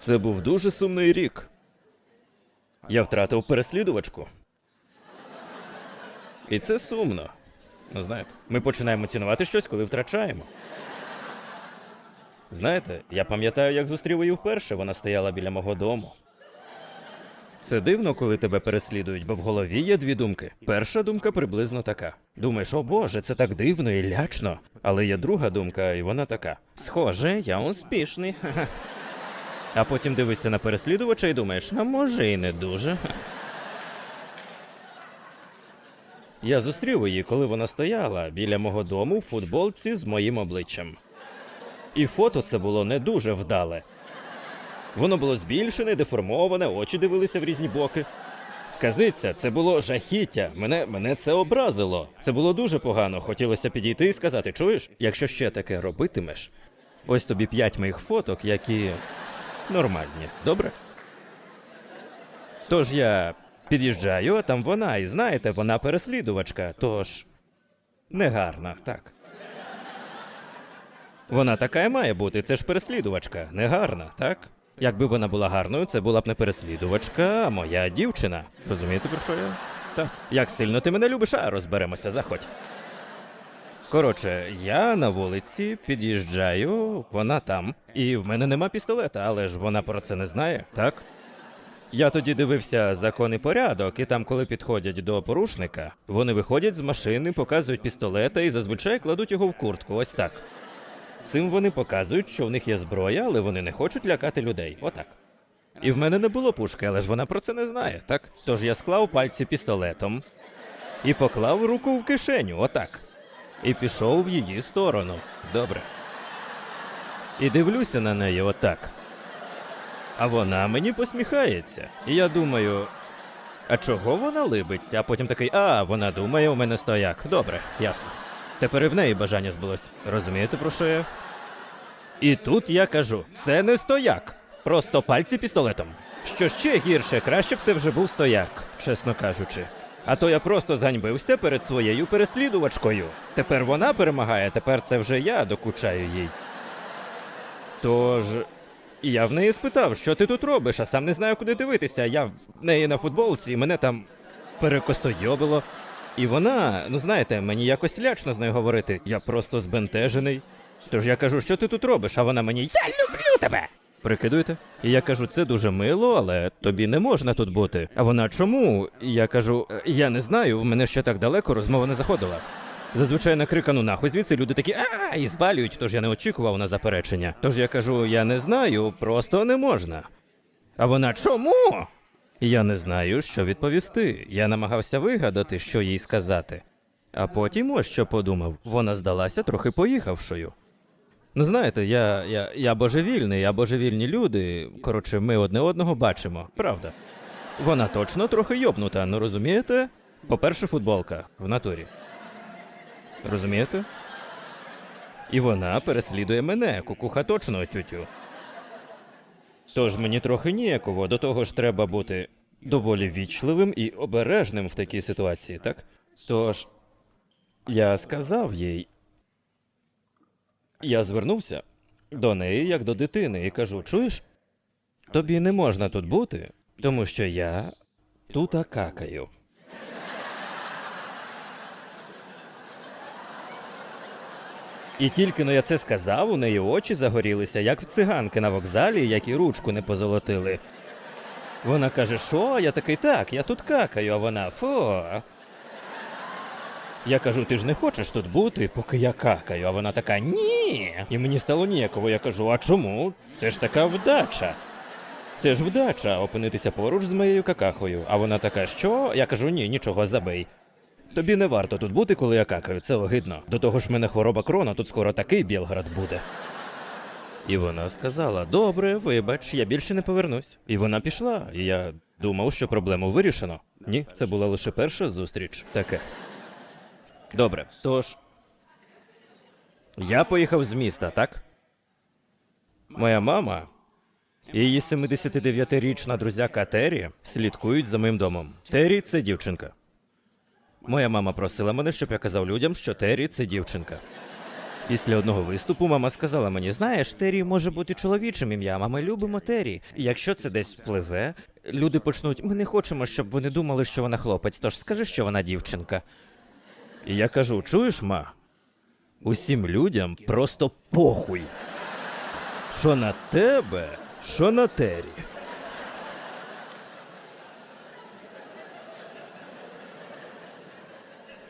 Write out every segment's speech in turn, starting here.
Це був дуже сумний рік. Я втратив переслідувачку. І це сумно. Ну, знаєте, ми починаємо цінувати щось, коли втрачаємо. Знаєте, я пам'ятаю, як зустрів її вперше, вона стояла біля мого дому. Це дивно, коли тебе переслідують, бо в голові є дві думки. Перша думка приблизно така. Думаєш, о Боже, це так дивно і лячно. Але є друга думка, і вона така: Схоже, я успішний. А потім дивишся на переслідувача і думаєш, а може і не дуже. Я зустрів її, коли вона стояла біля мого дому в футболці з моїм обличчям. І фото це було не дуже вдале. Воно було збільшене, деформоване, очі дивилися в різні боки. Сказиться, це було жахіття. Мене, мене це образило. Це було дуже погано. Хотілося підійти і сказати: чуєш, якщо ще таке робитимеш, ось тобі п'ять моїх фоток, які нормальні. Добре? Тож я під'їжджаю, а там вона, і знаєте, вона переслідувачка, тож негарна, так. Вона така і має бути, це ж переслідувачка, негарна, так? Якби вона була гарною, це була б не переслідувачка, а моя дівчина. Розумієте, про що я? Так. Як сильно ти мене любиш, а розберемося, заходь. Коротше, я на вулиці під'їжджаю, вона там, і в мене нема пістолета, але ж вона про це не знає, так? Я тоді дивився закон і порядок, і там, коли підходять до порушника, вони виходять з машини, показують пістолета і зазвичай кладуть його в куртку. Ось так. Цим вони показують, що в них є зброя, але вони не хочуть лякати людей. Отак. І в мене не було пушки, але ж вона про це не знає, так? Тож я склав пальці пістолетом і поклав руку в кишеню, отак. І пішов в її сторону. Добре. І дивлюся на неї отак. А вона мені посміхається. І я думаю, а чого вона либиться? А потім такий, а, вона думає, у мене стояк. Добре, ясно. Тепер і в неї бажання збулось. Розумієте, про що я? І тут я кажу: це не стояк. Просто пальці пістолетом. Що ще гірше, краще б це вже був стояк, чесно кажучи. А то я просто зганьбився перед своєю переслідувачкою. Тепер вона перемагає, тепер це вже я докучаю їй. Тож. Я в неї спитав, що ти тут робиш, а сам не знаю, куди дивитися. Я в неї на футболці, і мене там перекосойобило. І вона, ну знаєте, мені якось лячно з нею говорити. Я просто збентежений. Тож я кажу, що ти тут робиш, а вона мені Я люблю тебе. Прикидуєте? І я кажу, це дуже мило, але тобі не можна тут бути. А вона чому? Я кажу, «Е, я не знаю, в мене ще так далеко розмова не заходила. Зазвичай на крикану нахуй звідси люди такі а і звалюють, тож я не очікував на заперечення. Тож я кажу, я не знаю, просто не можна. А вона чому? Я не знаю, що відповісти. Я намагався вигадати, що їй сказати. А потім ось що подумав, вона здалася трохи поїхавшою. Ну, знаєте, я, я, я божевільний, а божевільні люди. Коротше, ми одне одного бачимо, правда. Вона точно трохи йобнута, ну розумієте? По-перше, футболка в натурі. Розумієте? І вона переслідує мене, кукуха точно тютю. Тож мені трохи ніяково, до того ж треба бути доволі вічливим і обережним в такій ситуації, так? Тож я сказав їй. Я звернувся до неї як до дитини і кажу: чуєш? Тобі не можна тут бути, тому що я тут какаю. І тільки но я це сказав, у неї очі загорілися, як в циганки на вокзалі, як і ручку не позолотили. Вона каже, що? Я такий так, я тут какаю, а вона фу. Я кажу, ти ж не хочеш тут бути, поки я какаю, а вона така ні. І мені стало ніяково. Я кажу, а чому? Це ж така вдача. Це ж вдача опинитися поруч з моєю какахою. А вона така, що? Я кажу, ні, нічого, забий. Тобі не варто тут бути, коли я какаю, це огидно. До того ж, мене хвороба крона, тут скоро такий Білград буде. І вона сказала: Добре, вибач, я більше не повернусь. І вона пішла, і я думав, що проблему вирішено. Ні, це була лише перша зустріч. Таке. Добре, тож. Я поїхав з міста, так? Моя мама і її 79-річна друзяка Террі слідкують за моїм домом. Террі це дівчинка. Моя мама просила мене, щоб я казав людям, що Террі це дівчинка. Після одного виступу мама сказала мені: знаєш, Террі може бути чоловічим ім'ям, а ми любимо Террі. І якщо це десь впливе, люди почнуть. Ми не хочемо, щоб вони думали, що вона хлопець, тож скажи, що вона дівчинка. І я кажу: чуєш, ма? Усім людям просто похуй. Що на тебе, що на Террі.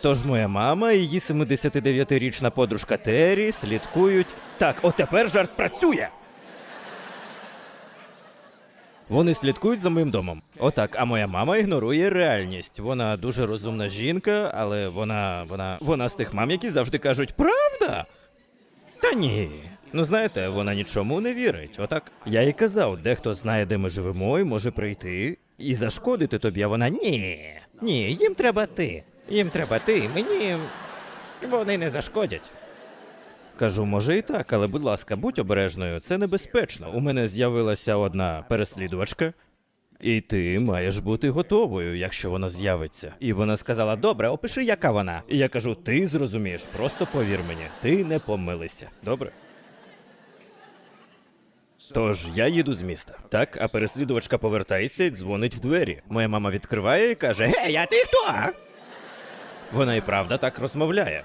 Тож моя мама і її 79-річна подружка Террі слідкують. Так, от тепер жарт працює. Вони слідкують за моїм домом. Отак, а моя мама ігнорує реальність. Вона дуже розумна жінка, але вона. вона. вона з тих мам, які завжди кажуть, правда? Та ні. Ну знаєте, вона нічому не вірить. Отак. Я їй казав, дехто знає, де ми живемо, і може прийти і зашкодити тобі, а вона ні. Ні, їм треба ти. Їм треба ти. Мені вони не зашкодять. Кажу, може і так, але будь ласка, будь обережною, це небезпечно. У мене з'явилася одна переслідувачка. І ти маєш бути готовою, якщо вона з'явиться. І вона сказала: Добре, опиши, яка вона. І я кажу: ти зрозумієш, просто повір мені, ти не помилися. Добре? Тож я їду з міста. Так, а переслідувачка повертається і дзвонить в двері. Моя мама відкриває і каже: Гей, а ти хто? Вона і правда так розмовляє.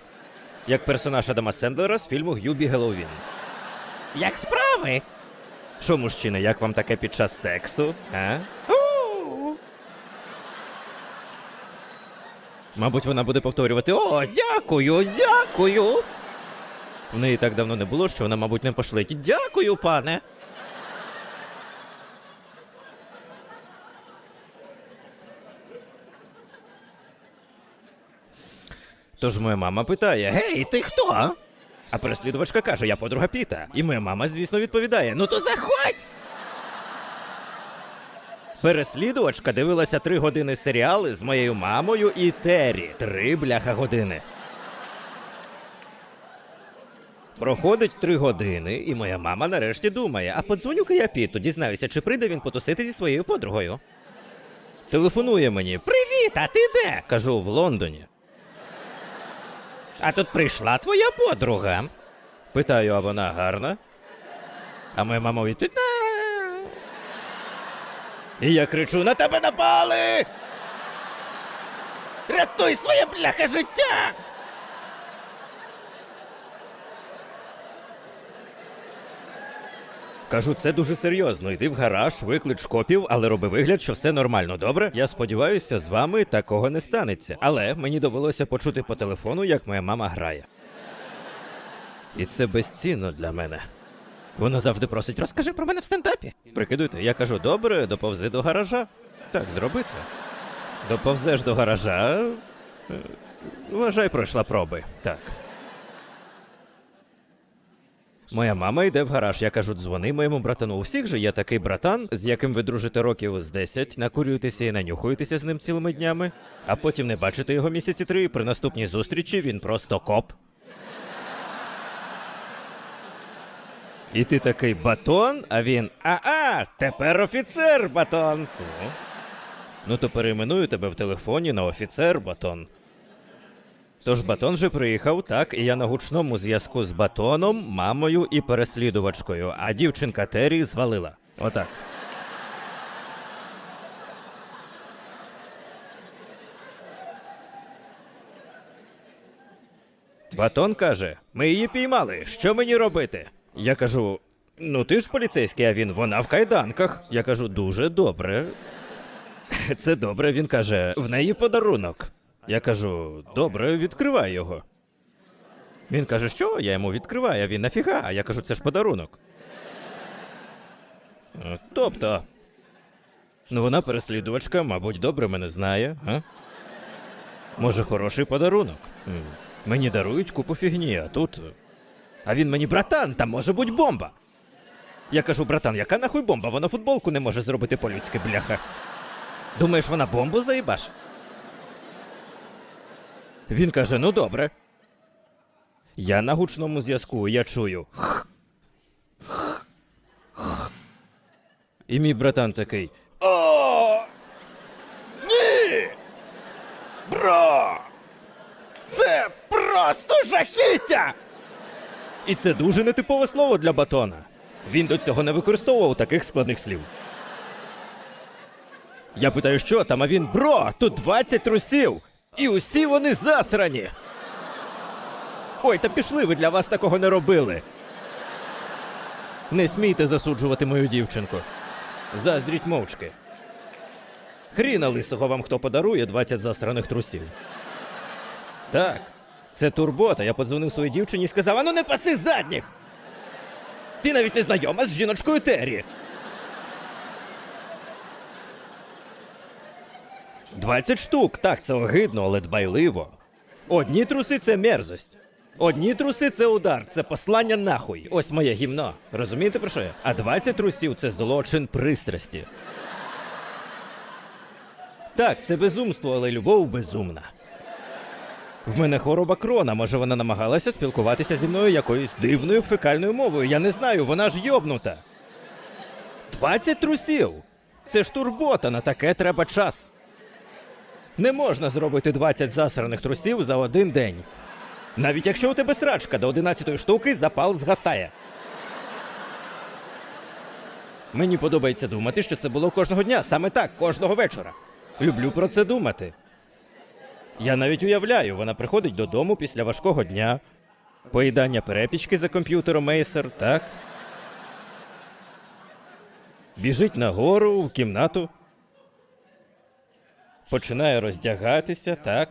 Як персонаж Адама Сендлера з фільму Гюбі Геловін. Як справи? Що, мужчина, як вам таке під час сексу? А? Мабуть, вона буде повторювати: О, дякую, дякую. В неї так давно не було, що вона, мабуть, не пошлить. Дякую, пане. Тож моя мама питає: Гей, ти хто? А переслідувачка каже, я подруга Піта. І моя мама, звісно, відповідає: Ну то заходь! Переслідувачка дивилася три години серіали з моєю мамою і Террі. Три бляха години. Проходить три години, і моя мама нарешті думає, а подзвоню-ка я Піту, дізнаюся, чи прийде він потусити зі своєю подругою. Телефонує мені: Привіт, а ти де? Кажу в Лондоні. А тут прийшла твоя подруга. Питаю, а вона гарна? А моя мама відповідь. «Не». І я кричу: на тебе напали! Рятуй своє бляхе життя! Кажу, це дуже серйозно. Йди в гараж, виклич копів, але роби вигляд, що все нормально. Добре? Я сподіваюся, з вами такого не станеться. Але мені довелося почути по телефону, як моя мама грає. І це безцінно для мене. Вона завжди просить, розкажи про мене в стендапі. Прикидуйте, я кажу, добре, доповзи до гаража. Так, зроби це. Доповзеш до гаража. е, Вважай, пройшла проби. Так. Моя мама йде в гараж. Я кажу, дзвони моєму братану. У всіх же є такий братан, з яким ви дружите років з 10, накурюєтеся і нанюхуєтеся з ним цілими днями, а потім не бачите його місяці три. і При наступній зустрічі він просто коп. І ти такий батон, а він а-а, тепер офіцер батон. Ну то перейменую тебе в телефоні на офіцер батон. Тож батон же приїхав, так, і я на гучному зв'язку з батоном, мамою і переслідувачкою, а дівчинка Террі звалила. Отак. Батон каже: ми її піймали. Що мені робити? Я кажу: ну ти ж поліцейський, а він вона в кайданках. Я кажу, дуже добре. Це добре, він каже, в неї подарунок. Я кажу, добре, відкривай його. Він каже, що? Я йому відкриваю, а він нафіга? А я кажу, це ж подарунок. «Е, Тобто. Ну, вона переслідувачка, мабуть, добре мене знає, а? Може, хороший подарунок. Мені дарують купу фігні, а тут. А він мені братан, там може бути бомба. Я кажу, братан, яка нахуй бомба? Вона футболку не може зробити по-людськи, бляха. Думаєш, вона бомбу заїбаш? Він каже: ну добре. Я на гучному зв'язку, я чую. І мій братан такий. О! Ні! Бро! Це просто жахіття! І це дуже нетипове слово для батона. Він до цього не використовував таких складних слів. Я питаю, що там, а він бро, тут 20 трусів, і усі вони засрані. Ой, та пішли ви для вас такого не робили. Не смійте засуджувати мою дівчинку. Заздріть мовчки. Хріна лисого вам хто подарує 20 засраних трусів. Так, це турбота. Я подзвонив своїй дівчині і сказав: ану не паси задніх! Ти навіть не знайома з жіночкою Террі. 20 штук, так, це огидно, але дбайливо. Одні труси це мерзость. Одні труси це удар, це послання нахуй. Ось моє гімно. Розумієте про що я? А 20 трусів це злочин пристрасті. Так, це безумство, але любов безумна. В мене хвороба крона, може вона намагалася спілкуватися зі мною якоюсь дивною фекальною мовою. Я не знаю, вона ж йобнута. 20 трусів! Це ж турбота, на таке треба час. Не можна зробити 20 засраних трусів за один день. Навіть якщо у тебе срачка до 11 штуки, запал згасає. Мені подобається думати, що це було кожного дня, саме так, кожного вечора. Люблю про це думати. Я навіть уявляю, вона приходить додому після важкого дня, поїдання перепічки за комп'ютером Acer, так? Біжить нагору в кімнату. Починає роздягатися, так?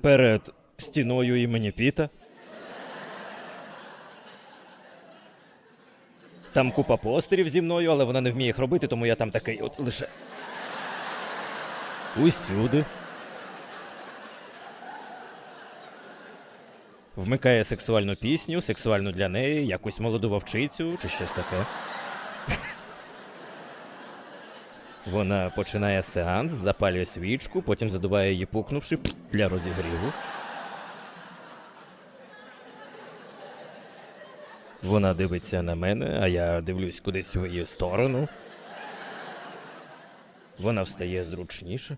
Перед стіною імені Піта. Там купа постерів зі мною, але вона не вміє їх робити, тому я там такий от лише. Усюди. Вмикає сексуальну пісню, сексуальну для неї, якусь молоду вовчицю чи щось таке. Вона починає сеанс, запалює свічку, потім задуває її пукнувши для розігріву. Вона дивиться на мене, а я дивлюсь кудись в її сторону. Вона встає зручніше.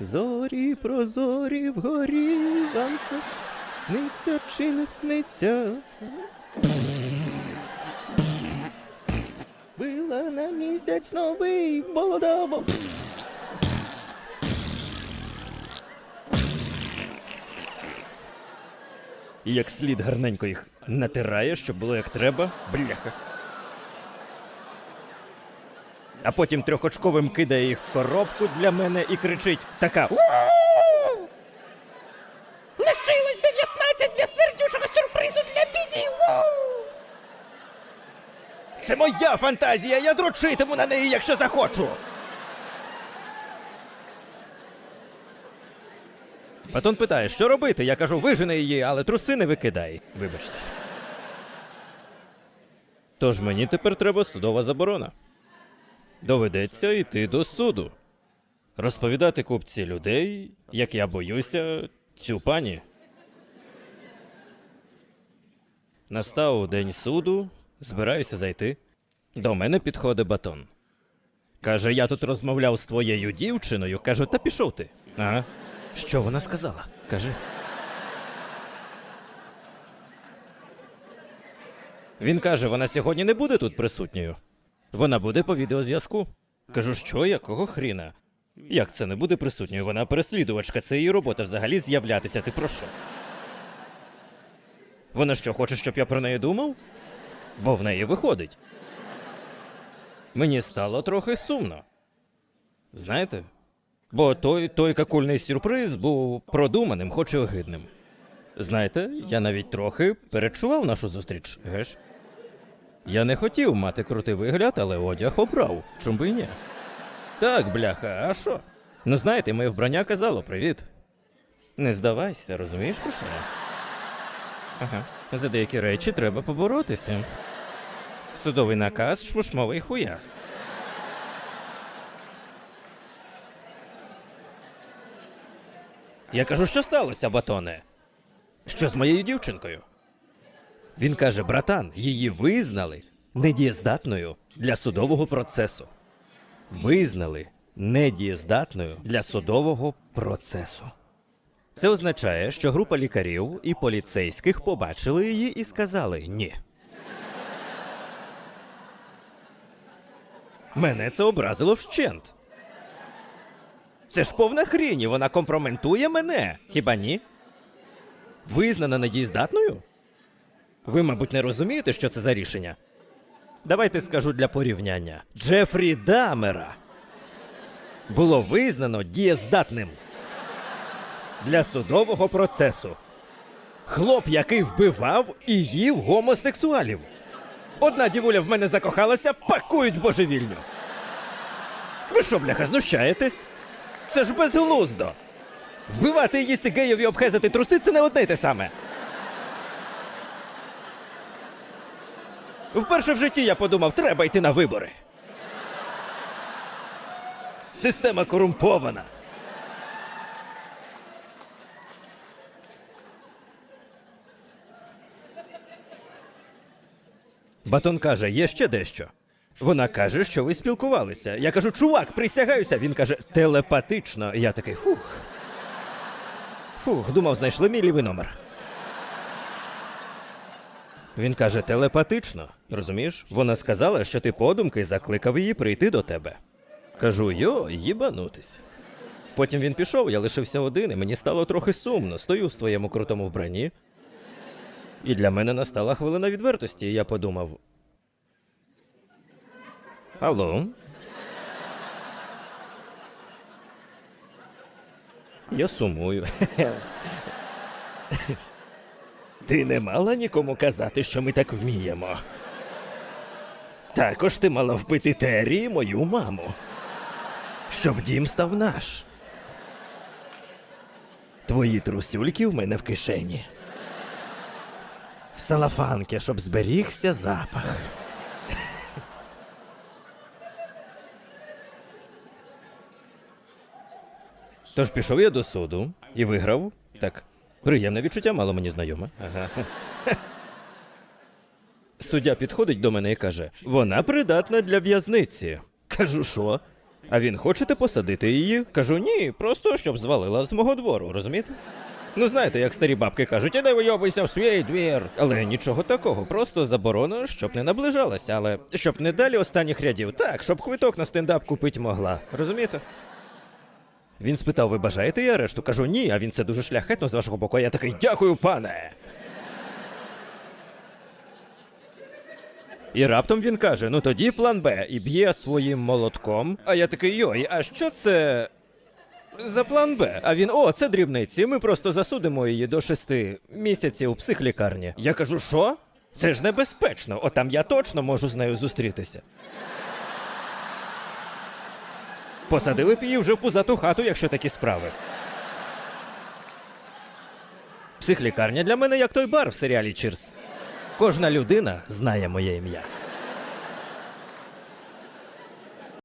Зорі прозорі вгорі, вам сниться чи не сниться. Била на місяць новий молодому. І як слід гарненько їх натирає, щоб було як треба, бляха. А потім трьохочковим кидає їх в коробку для мене і кричить така. Моя фантазія, я дрочитиму на неї, якщо захочу. Батон питає, що робити? Я кажу, вижени її, але труси не викидай. Вибачте. Тож мені тепер треба судова заборона. Доведеться йти до суду. Розповідати купці людей, як я боюся, цю пані. Настав день суду, збираюся зайти. До мене підходить батон. Каже, я тут розмовляв з твоєю дівчиною. Кажу, та пішов ти. Ага. Що вона сказала? Кажи. Він каже, вона сьогодні не буде тут присутньою. Вона буде по відеозв'язку. Кажу, що, якого хріна? Як це не буде присутньою? Вона переслідувачка, це її робота взагалі з'являтися. Ти про що? Вона що, хоче, щоб я про неї думав? Бо в неї виходить. Мені стало трохи сумно. Знаєте? Бо той, той какульний сюрприз був продуманим, хоч і огидним. Знаєте, я навіть трохи перечував нашу зустріч, геш? Я не хотів мати крутий вигляд, але одяг обрав. Чом би і ні? Так, бляха, а що? Ну знаєте, моє вбрання казало привіт. Не здавайся, розумієш про що? Ага. За деякі речі треба поборотися. Судовий наказ шмушмовий хуяс. Я кажу, що сталося, батоне? Що з моєю дівчинкою? Він каже: братан, її визнали недієздатною для судового процесу. Визнали недієздатною для судового процесу. Це означає, що група лікарів і поліцейських побачили її і сказали ні. Мене це образило вщент. Це ж повна хрінь, і вона компроментує мене. Хіба ні? Визнана недієздатною? Ви, мабуть, не розумієте, що це за рішення? Давайте скажу для порівняння. Джефрі Дамера було визнано дієздатним для судового процесу. Хлоп, який вбивав і їв гомосексуалів. Одна дівуля в мене закохалася, пакують божевільню. Ви що, бляха, знущаєтесь? Це ж безглуздо. Вбивати і їсти геїв обхезати труси це не одне й те саме. Вперше в житті я подумав, треба йти на вибори. Система корумпована. Батон каже, є ще дещо. Вона каже, що ви спілкувалися. Я кажу, чувак, присягаюся. Він каже, телепатично. Я такий фух. Фух, думав, знайшли мій лівий номер. Він каже, телепатично. Розумієш? Вона сказала, що ти подумки закликав її прийти до тебе. Кажу, йо, їбанутись. Потім він пішов, я лишився один, і мені стало трохи сумно. Стою в своєму крутому вбранні. І для мене настала хвилина відвертості, і я подумав. Алло? Я сумую. Ти не мала нікому казати, що ми так вміємо. Також ти мала вбити Террі, мою маму. Щоб дім став наш. Твої трусюльки в мене в кишені. Салафанки, щоб зберігся запах. Тож пішов я до суду і виграв. Так, приємне відчуття, мало мені знайоме. Ага. Суддя підходить до мене і каже: вона придатна для в'язниці. Кажу, що? А він хочете посадити її? Кажу, ні, просто щоб звалила з мого двору, розумієте? Ну, знаєте, як старі бабки кажуть, іди вийобуйся в свій двір. Але нічого такого, просто заборона, щоб не наближалася, але щоб не далі останніх рядів. Так, щоб квиток на стендап купити могла. Розумієте? Він спитав, ви бажаєте я арешту? Кажу, ні, а він це дуже шляхетно з вашого боку. Я такий, дякую, пане. І раптом він каже: ну тоді план Б і б'є своїм молотком. А я такий, йой, а що це за план Б? А він, о, це дрібниці. Ми просто засудимо її до шести місяців у психлікарні. Я кажу, що? Це ж небезпечно. Отам я точно можу з нею зустрітися. Посадили б її вже в пузату хату, якщо такі справи. Психлікарня для мене як той бар в серіалі Чірс. Кожна людина знає моє ім'я.